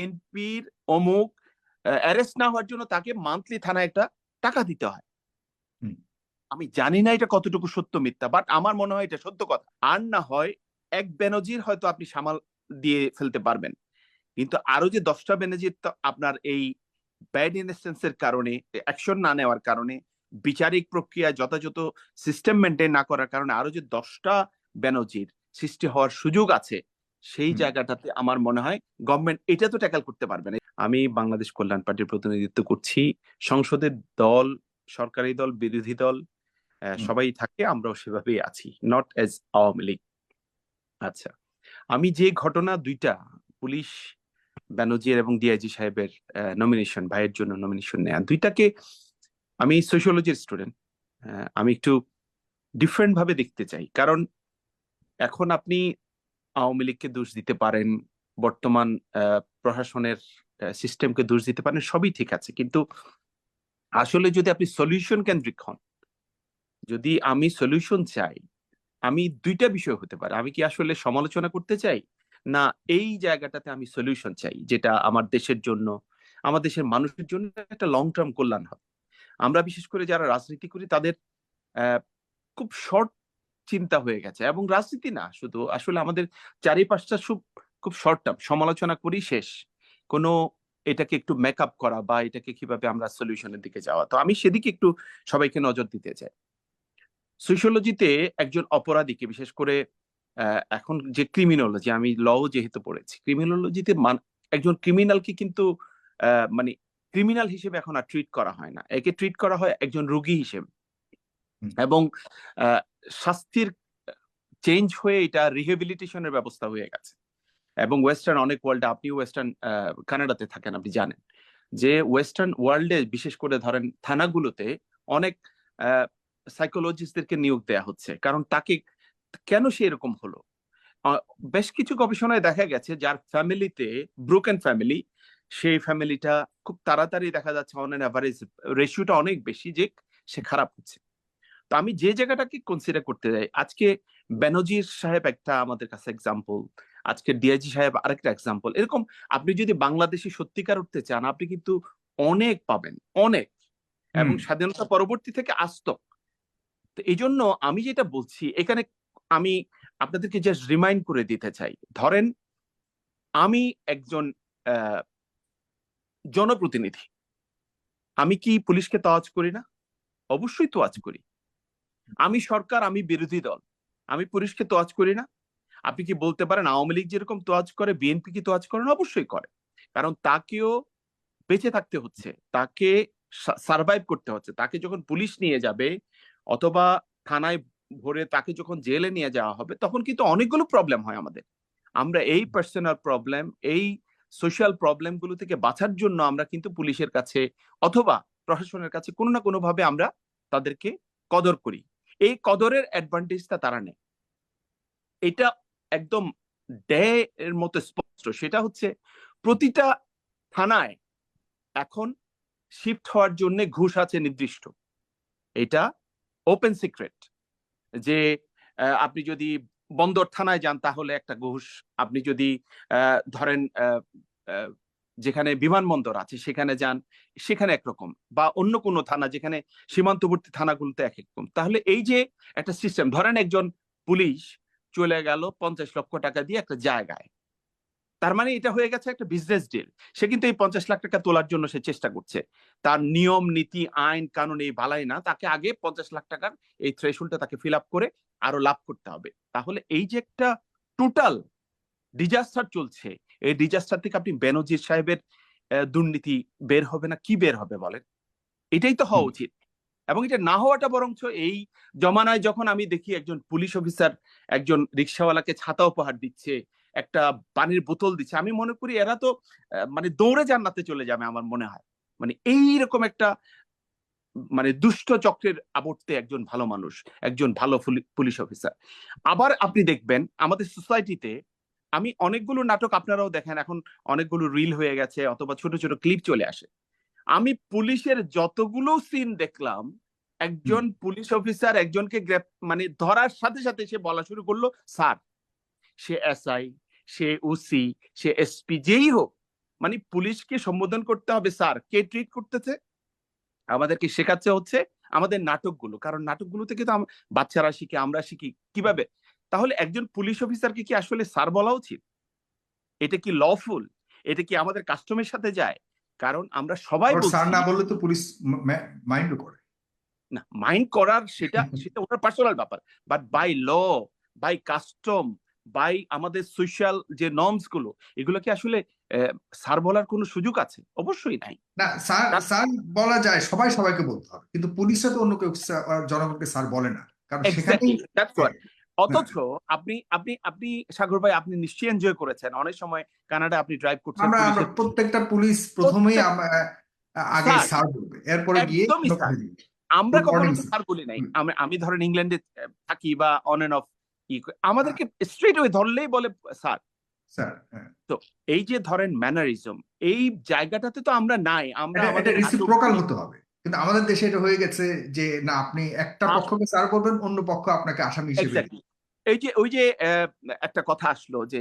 বিএনপির অমুক অ্যারেস্ট না হওয়ার জন্য তাকে মান্থলি থানায় একটা টাকা দিতে হয়। আমি জানি না এটা কতটুকু সত্য মিথ্যা বাট আমার মনে হয় এটা সত্য কথা। আর না হয় এক বেনজির হয়তো আপনি সামাল দিয়ে ফেলতে পারবেন। কিন্তু আরও যে দশটা বেনজির তো আপনার এই ব্যাড ইনস্টেন্সের কারণে অ্যাকশন না নেওয়ার কারণে বিচারিক প্রক্রিয়া যথাযথ সিস্টেম মেনটেন না করার কারণে আরও যে দশটা বেনজির সৃষ্টি হওয়ার সুযোগ আছে সেই জায়গাটাতে আমার মনে হয় গভর্নমেন্ট এটা তো ট্যাকল করতে পারবে না। আমি বাংলাদেশ কল্যাণ পার্টির প্রতিনিধিত্ব করছি। সংসদের দল সরকারি দল বিরোধী দল সবাই থাকে আমরাও সেভাবেই আছি নট এজ আওয়ামী লীগ। আচ্ছা আমি যে ঘটনা দুইটা পুলিশ ব্যানার্জির এবং ডিআইজি সাহেবের নমিনেশন ভাইয়ের জন্য নমিনেশন নেয়া দুইটাকে আমি সোশিওলজির স্টুডেন্ট আমি একটু ডিফারেন্ট ভাবে দেখতে চাই। কারণ এখন আপনি আওয়ামী লীগকে দোষ দিতে পারেন, বর্তমান প্রশাসনের সিস্টেমকে দোষ দিতে পারেন, সবই ঠিক আছে। কিন্তু আসলে যদি আপনি সলিউশন কেন্দ্রিক হন, যদি আমি সলিউশন চাই, আমি দুইটা বিষয় হতে পারে। আমি কি আসলে সমালোচনা করতে চাই? না, এই জায়গাটাতে আমি সলিউশন চাই, যেটা আমার দেশের জন্য, আমার দেশের মানুষের জন্য একটা লং টার্ম কল্যাণ হবে। আমরা বিশেষ করে যারা রাজনীতি করি, তাদের খুব শর্ট চিন্তা হয়ে গেছে এবং রাজনীতি না শুধু আসলে আমাদের চারিপাশটা খুব খুব শর্ট টার্ম সমালোচনা করি শেষ। কোনো এটাকে একটু মেকআপ করা বা এটাকে কীভাবে আমরা সলিউশনের দিকে যাওয়া। তো আমি সেদিকে একটু সবাইকে নজর দিতে চাই। সোশিওলজিতে একজন অপরাধীকে বিশেষ করে আহ, এখন যে ক্রিমিনোলজি আমি ল যেহেতু পড়েছি ক্রিমিনোলজিতে একজন ক্রিমিনালকে কিন্তু আহ, মানে ক্রিমিনাল হিসেবে এখন আর ট্রিট করা হয় না। একে ট্রিট করা হয় একজন রুগী হিসেবে। এবং আহ, শাস্তির চেঞ্জ হয়ে এটা রিহেবিলিটেশনের ব্যবস্থা হয়ে গেছে। এবং ওয়েস্টার্ন অনেক ওয়ার্ল্ডে আপনি ওয়েস্টার্ন কানাডাতে থাকেন, আপনি জানেন। যে ওয়েস্টার্ন ওয়ার্ল্ডে বিশেষ করে ধরেন থানাগুলোতে অনেক সাইকোলজিস্টদেরকে নিয়োগ দেয়া হচ্ছে। কারণ তাকে কেন সে এরকম হলো? বেশ কিছু গবেষণায় দেখা গেছে যার ফ্যামিলিতে ব্রোকেন ফ্যামিলি সেই ফ্যামিলিটা খুব তাড়াতাড়ি দেখা যাচ্ছে অন অ্যান অ্যাভারেজ রেশিওটা অনেক বেশি যে সে খারাপ হচ্ছে। তো আমি যে জায়গাটাকে কনসিডার করতে যাই আজকে বেনজির সাহেব একটা আমাদের কাছে এক্সাম্পল আজকে ডিআইজি সাহেব আরেকটা এক্সাম্পল এরকম আপনি যদি বাংলাদেশি সত্যিকার উঠতে চান আপনি কিন্তু অনেক পাবেন অনেক। এবং স্বাধীনতা পরবর্তী থেকে আস্তক তো এই জন্য আমি যেটা বলছি এখানে আমি আপনাদেরকে জাস্ট রিমাইন্ড করে দিতে চাই। ধরেন আমি একজন আহ, জনপ্রতিনিধি। আমি কি পুলিশকে তোয়াজ করি না? অবশ্যই তোয়াজ করি। আমি সরকার, আমি বিরোধী দল। আমি পুলিশকে তোয়াজ করি না। আপনি কি বলতে পারেন আওয়ামী লীগ যেরকম তোয়াজ করে, বিএনপি কি তোয়াজ করে না? অবশ্যই করে। কারণ তাকেও বেঁচে থাকতে হচ্ছে। তাকে সার্ভাইভ করতে হচ্ছে। তাকে যখন পুলিশ নিয়ে যাবে অথবা থানায় ভরে তাকে যখন জেলে নিয়ে যাওয়া হবে, তখন কিন্তু অনেকগুলো প্রবলেম হয় আমাদের। আমরা এই পার্সোনাল প্রবলেম এই সোশ্যাল প্রবলেমগুলো থেকে বাঁচার জন্য আমরা কিন্তু পুলিশের কাছে অথবা প্রশাসনের কাছে কোনো না কোনো ভাবে আমরা তাদেরকে কদর করি। এই কদরের অ্যাডভান্টেজটা তারা নেয়। এটা একদম ডে এর মতো স্পষ্ট। সেটা হচ্ছে প্রতিটা থানায় এখন শিফট হওয়ার জন্য ঘুষ আছে নির্দিষ্ট। এটা ওপেন সিক্রেট যে আপনি যদি বন্দর থানায় যান তাহলে একটা ঘুষ, আপনি যদি ধরেন যেখানে বিমানবন্দর আছে, সেখানে যান, সেখানে একরকম। বা অন্য কোনো থানা যেখানে সীমান্তবর্তী থানাগুলোতে এক রকম তাহলে এই যে একটা সিস্টেম ধরেন একজন পুলিশ চলে গেল পঞ্চাশ লক্ষ টাকা দিয়ে একটা জায়গায়। তার মানে এটা হয়ে গেছে একটা বিজনেস ডিল সে কিন্তু এই পঞ্চাশ লাখ টাকা তোলার জন্য সে চেষ্টা করছে। তার নিয়ম, নীতি, আইন, কানুন এই বালাই না, তাকে আগে পঞ্চাশ লাখ টাকার এই থ্রেশহোল্ডটা তাকে ফিল আপ করে আরও লাভ করতে হবে। তাহলে এই যে একটা টোটাল ডিজাস্টার চলছে এই ডিজাস্টার থেকে আপনি বেনজির সাহেবের দুর্নীতি বের হবে না? কি বের হবে বলেন? এটাই তো হওয়া উচিত। এবং এটা না হওয়াটা বরঞ্চ এই জমানায় যখন আমি দেখি একজন পুলিশ অফিসার একজন রিক্সাওয়ালাকে ছাতা উপহার দিচ্ছে একটা পানির বোতল দিচ্ছে আমি মনে করি এরা তো মানে দৌড়ে জান্নাতে চলে যাবে আমার মনে হয়। মানে এই রকম একটা মানে দুষ্ট চক্রের আবর্তে একজন ভালো মানুষ একজন ভালো পুলিশ অফিসার। আবার আপনি দেখবেন আমাদের সোসাইটিতে আমি অনেকগুলো নাটক আপনারাও দেখেন এখন অনেকগুলো রিল হয়ে গেছে অথবা ছোট ছোট ক্লিপ চলে আসে। আমি পুলিশের যতগুলো সিন দেখলাম একজন পুলিশ অফিসার একজনকে গ্রেপ মানে ধরার সাথে সাথে সে বলা শুরু করল স্যার সে এসআই সে ওসি সে এসপি যেই হোক মানে পুলিশকে সম্বোধন করতে হবে স্যার কে ট্রিট করতেছে? আমাদেরকে শেখাচ্ছে হচ্ছে আমাদের নাটকগুলো কারণ নাটকগুলো থেকে তো বাচ্চারা শিখে আমরা শিখি। কীভাবে? তাহলে একজন পুলিশ অফিসারকে কি আসলে স্যার বলা উচিত? এটা কি লফুল এটা কি আমাদের কাস্টমের সাথে যায়? কারণ আমরা সবাই স্যার না বললে তো পুলিশ মাইন্ডও করে। না মাইন্ড করার সেটা সেটা ওনার পার্সোনাল ব্যাপার। But by law by custom by আমাদের সোশ্যাল যে নর্মসগুলো এগুলো কি আসলে স্যার বলার কোনো সুযোগ আছে? অবশ্যই নাই। না স্যার স্যার বলা যায় সবাই সবাইকে বলতে হবে। কিন্তু পুলিশরা তো অন্য কেউ জনগণকে স্যার বলে না। কারণ what. অথচ আপনি আপনি আপনি সাগর ভাই আপনি নিশ্চয়ই এনজয় করেছেন। অনেক সময় কানাডা আপনি ড্রাইভ করছেন আমরা আমরা প্রত্যেকটা পুলিশ প্রথমেই আগে এরপরে গিয়ে। আমরা কখনো বলি নাই। আমি আমি ধরেন ইংল্যান্ডে থাকি বা অন এন্ড অফ আমাদেরকে স্ট্রেট ওয়ে ধরলেই বলে স্যার। স্যার হ্যাঁ। এই যে ধরেন ম্যানারিজম এই জায়গাটাতে তো আমরা নাই। আমরা এটা- রিসিপ্রোকাল হতে হবে। কিন্তু আমাদের দেশে এটা হয়ে গেছে যে না আপনি একটা পক্ষকে স্যার বলবেন অন্য পক্ষ আপনাকে আসামি হিসেবে. এই যে, ওই যে একটা কথা আসলো যে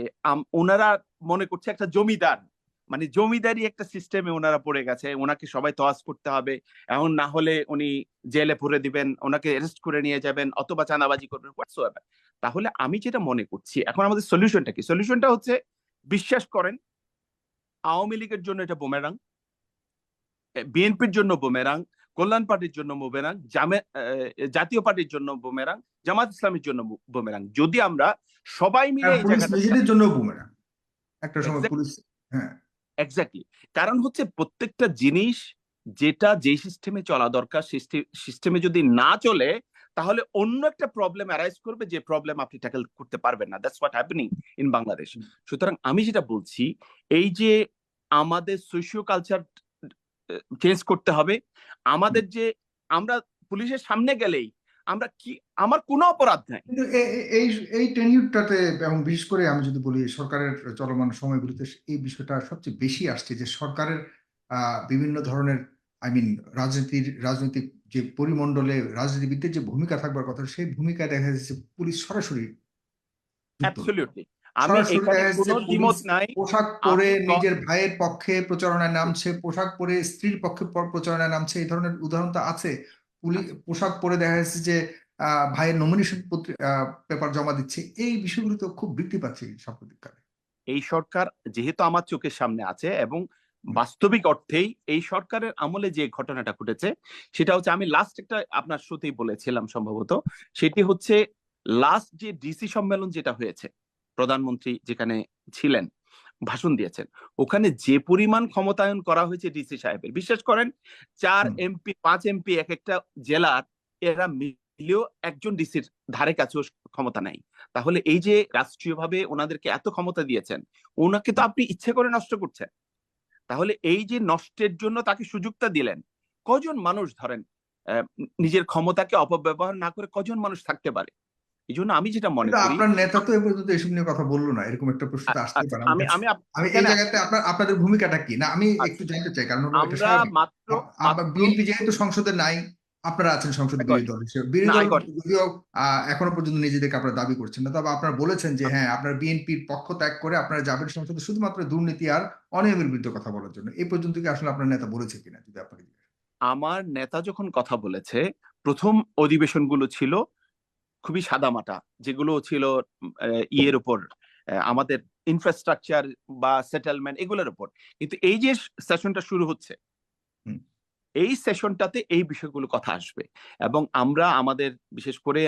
ওনারা মনে করছে একটা জমিদার। মানে জমিদারি একটা সিস্টেমে ওনারা পড়ে গেছে। ওনাকে সবাই তোয়াজ করতে হবে। এমন না হলে উনি জেলে ভরে দিবেন, ওনাকে অ্যারেস্ট করে নিয়ে যাবেন অথবা চাঁদাবাজি করবেন হোয়াটসোএভার তাহলে আমি যেটা মনে করছি, এখন আমাদের সলিউশনটা কি? সলিউশনটা হচ্ছে, বিশ্বাস করেন, আওয়ামী লীগের জন্য এটা বোমেরাং বিএনপির জন্য বোমেরাং কল্যাণ পার্টির জন্য বোমেরাং জামে জাতীয় পার্টির জন্য বোমেরাং জামাত ইসলামের জন্য বোমেরাং। যদি আমরা সবাই মিলে এই জায়গাটা জন্য বুমেরা। একটা সময় পুলিশ হ্যাঁ। এক্স্যাক্টলি কারণ হচ্ছে প্রত্যেকটা জিনিস যেটা যে সিস্টেমে চলা দরকার সিস্টেমে যদি না চলে তাহলে অন্য একটা প্রবলেম অ্যারাইজ করবে যে প্রবলেম আপনি ট্যাকেল করতে পারবেন না। That's what happening in Bangladesh সুতরাং আমি যেটা বলছি এই যে আমাদের সোশিও কালচার চেঞ্জ করতে হবে। আমাদের যে আমরা পুলিশের সামনে গেলেই আমরা কি আমার কোনো অপরাধ নাই। এই এই টেনিউরটাতে এবং বিশেষ করে আমি যদি বলি সরকারের চলমান সময়গুলিতে এই বিষয়টা সবচেয়ে বেশি আসছে যে সরকারের আহ, বিভিন্ন ধরনের আই মিন রাজনীতির রাজনৈতিক যে পরিমণ্ডলে রাজনীতিবিদদের যে ভূমিকা থাকবার কথা সেই ভূমিকায় দেখা যাচ্ছে পুলিশ সরাসরি আমি সরাসরি এখানে দেখা যাচ্ছে কোনো পুলিশ দ্বিমত নাই। পোশাক পরে নিজের ভাইয়ের পক্ষে প্রচারণায় নামছে পোশাক পরে স্ত্রীর পক্ষে প্রচারণায় নামছে এই ধরনের উদাহরণ তো আছে। পুলিশ পোশাক পরে দেখা যাচ্ছে যে ভাইয়ের নমিনেশন পেপার জমা দিচ্ছে। এই বিষয়গুলো তো খুব বৃদ্ধি পাচ্ছে সাম্প্রতিককালে এই সরকার যেহেতু আমার চোখের সামনে আছে এবং বাস্তবিক অর্থেই এই সরকারের আমলে যে ঘটনাটা ঘটেছে সেটা হচ্ছে আমি লাস্ট একটা আপনার শুতেই বলেছিলাম সম্ভবত। সেটি হচ্ছে লাস্ট যে ডিসি সম্মেলন যেটা হয়েছে প্রধানমন্ত্রী যেখানে ছিলেন ভাষণ দিয়েছেন। ওখানে যে পরিমাণ ক্ষমতায়ন করা হয়েছে ডিসি সাহেবের বিশ্বাস করেন? চার এমপি পাঁচ এমপি এক একটা জেলার এরা মিলেও একজন ডিসির ধারে কাছেও ক্ষমতা নাই। তাহলে এই যে রাষ্ট্রীয়ভাবে ওনাদেরকে এত ক্ষমতা দিয়েছেন ওনাকে তো আপনি ইচ্ছে করে নষ্ট করছেন। তাহলে এই যে নষ্টের জন্য তাকে সুযোগটা দিলেন কজন মানুষ ধরেন আহ, নিজের ক্ষমতাকে অপব্যবহার না করে কজন মানুষ থাকতে পারে? এই জন্য আমি যেটা মনে করি আপনার নেতা তো এ পর্যন্ত এসব নিয়ে কথা বলল না এরকম একটা প্রশ্ন আসতে আচ্ছা, পারে। আমি আমি আমি এই জায়গাতে আপনার আপনাদের ভূমিকাটা কি? না আমি আচ্ছা। একটু জানতে চাই কারণ আমরা মাত্র বিএনপি যেহেতু সংসদে নাই আপনারা আছেন সংসদে বিরোধী দল হিসেবে। বিরোধী দল যদিও এখনও পর্যন্ত নিজেদেরকে আপনারা দাবি করছেন না তবে আপনারা বলেছেন যে হ্যাঁ আপনার বিএনপির পক্ষ ত্যাগ করে আপনারা যাবেন সংসদে শুধুমাত্র দুর্নীতি আর অনিয়মের বিরুদ্ধে কথা বলার জন্য। এই পর্যন্ত কি আসলে আপনার নেতা বলেছে কিনা যদি আপনাকে আমার নেতা যখন কথা বলেছে প্রথম অধিবেশনগুলো ছিল খুবই সাদামাটা যেগুলো ছিল ইয়ের উপর আমাদের ইনফ্রাস্ট্রাকচার বা সেটেলমেন্ট এগুলোর উপর। কিন্তু এই যে সেশনটা শুরু হচ্ছে এই সেশনটাতে এই বিষয়গুলো কথা আসবে। এবং আমরা আমাদের বিশেষ করে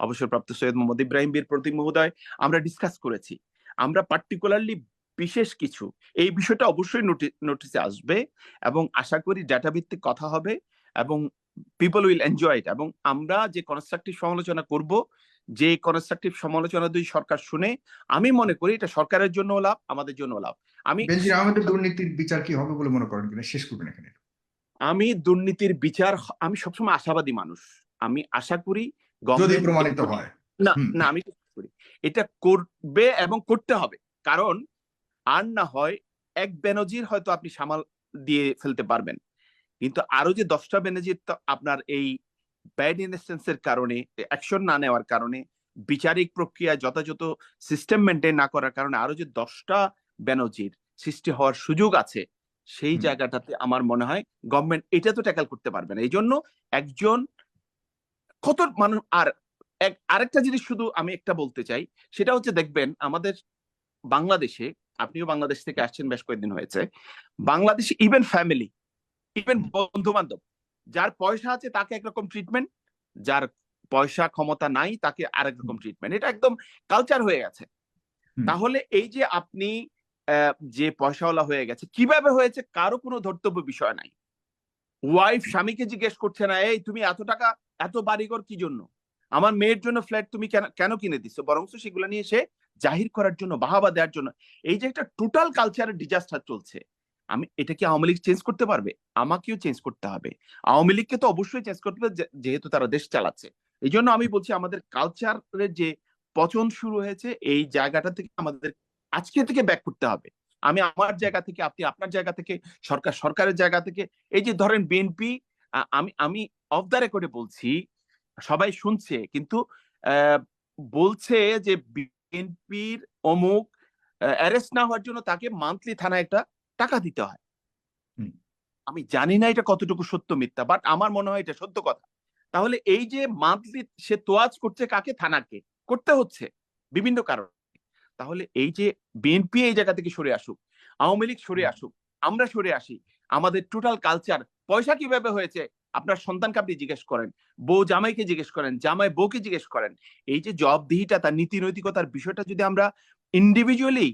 অবসরপ্রাপ্ত সৈয়দ মোহাম্মদ ইব্রাহিম বীর প্রতীক মহোদয় আমরা ডিসকাস করেছি। আমরা পার্টিকুলারলি বিশেষ কিছু এই বিষয়টা অবশ্যই নোটিসে আসবে এবং আশা করি ডাটা ভিত্তিক কথা হবে এবং পিপল উইল এনজয় ইট এবং আমরা যে কনস্ট্রাকটিভ সমালোচনা করব যে কনস্ট্রাকটিভ সমালোচনা দুই সরকার শুনে আমি মনে করি এটা সরকারের জন্য লাভ আমাদের জন্য লাভ। আমি আহমেদের দুর্নীতির বিচার কি হবে বলে মনে করেন কিনা? শেষ করবেন এখানে। আমি দুর্নীতির বিচার আমি সবসময় আশাবাদী মানুষ। আমি আশা করি যদি প্রমাণিত হয়। না না আমি করি। এটা করবে এবং করতে হবে। কারণ আর না হয় এক বেনজির হয়তো আপনি সামাল দিয়ে ফেলতে পারবেন। কিন্তু আরও যে দশটা বেনজির তো আপনার এই ব্যাড ইনস্টেন্সের কারণে অ্যাকশন না নেওয়ার কারণে বিচারিক প্রক্রিয়া যথাযথ সিস্টেম মেনটেন না করার কারণে আরও যে দশটা বেনজির সৃষ্টি হওয়ার সুযোগ আছে সেই জায়গাটাতে আমার মনে হয় গভর্নমেন্ট এটা তো ট্যাকল করতে পারবে না। এই জন্য একজন কত মানুষ আর এক আরেকটা জিনিস শুধু আমি একটা বলতে চাই সেটা হচ্ছে দেখবেন আমাদের বাংলাদেশে আপনিও বাংলাদেশ থেকে আসছেন বেশ কয়েকদিন হয়েছে বাংলাদেশে ইভেন ফ্যামিলি ইভেন বন্ধু বান্ধব যার পয়সা আছে তাকে একরকম ট্রিটমেন্ট যার পয়সা ক্ষমতা নাই তাকে আরেক রকম ট্রিটমেন্ট এটা একদম কালচার হয়ে গেছে। তাহলে এই যে আপনি যে পয়সাওয়ালা হয়ে গেছে কীভাবে হয়েছে কারও কোনো ধর্তব্য বিষয় নাই। ওয়াইফ স্বামীকে জিজ্ঞেস করছে না এই তুমি এত টাকা এত বাড়িঘর কি জন্য? আমার মেয়ের জন্য ফ্ল্যাট তুমি কেন কেন কিনে দিচ্ছ বরং সেগুলো নিয়ে এসে জাহির করার জন্য বাহাবা দেওয়ার জন্য। এই যে একটা টোটাল কালচারের ডিজাস্টার চলছে। আমি, এটা কি আওয়ামী লীগ চেঞ্জ করতে পারবে? আমাকেও চেঞ্জ করতে হবে। আওয়ামী লীগকে তো অবশ্যই চেঞ্জ করতে হবে যেহেতু তারা দেশ চালাচ্ছে। এই জন্য আমি বলছি আমাদের কালচারের যে পচন শুরু হয়েছে, এই জায়গাটা থেকে আমাদের আজকে থেকে ব্যাক করতে হবে। আমি আমার জায়গা থেকে, আপনি আপনার জায়গা থেকে, সরকার, সরকারের জায়গা থেকে, এই যে ধরেন বিএনপি আমি আমি অফ দ্য রেকর্ডে বলছি, সবাই শুনছে, কিন্তু বলছে যে বিএনপির অমুক অ্যারেস্ট না হওয়ার জন্য তাকে মান্থলি থানায় একটা টাকা দিতে হয়। আমি জানি না এটা কতটুকু সত্য মিথ্যা বাট আমার মনে হয় এটা সত্য কথা। তাহলে এই যে মান্থলি সে তোয়াজ করছে কাকে? থানাকে। করতে হচ্ছে বিভিন্ন কারণে। তাহলে এই যে বিএনপি এই জায়গা থেকে সরে আসুক আওয়ামী লীগ সরে আসুক আমরা সরে আসি আমাদের টোটাল কালচার পয়সা কীভাবে হয়েছে? আপনার সন্তানকে আপনি জিজ্ঞেস করেন বউ জামাইকে জিজ্ঞেস করেন জামাই বউকে জিজ্ঞেস করেন। এই যে জবাবদিহিটা তার নীতি নৈতিকতার বিষয়টা যদি আমরা ইন্ডিভিজুয়ালি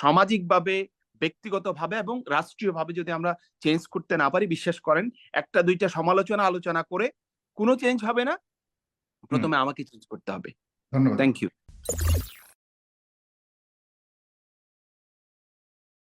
সামাজিকভাবে ব্যক্তিগতভাবে এবং রাষ্ট্রীয়ভাবে যদি আমরা চেঞ্জ করতে না পারি বিশ্বাস করেন একটা দুইটা সমালোচনা আলোচনা করে কোনো চেঞ্জ হবে না। প্রথমে আমাকে চেঞ্জ করতে হবে। ধন্যবাদ। Thank you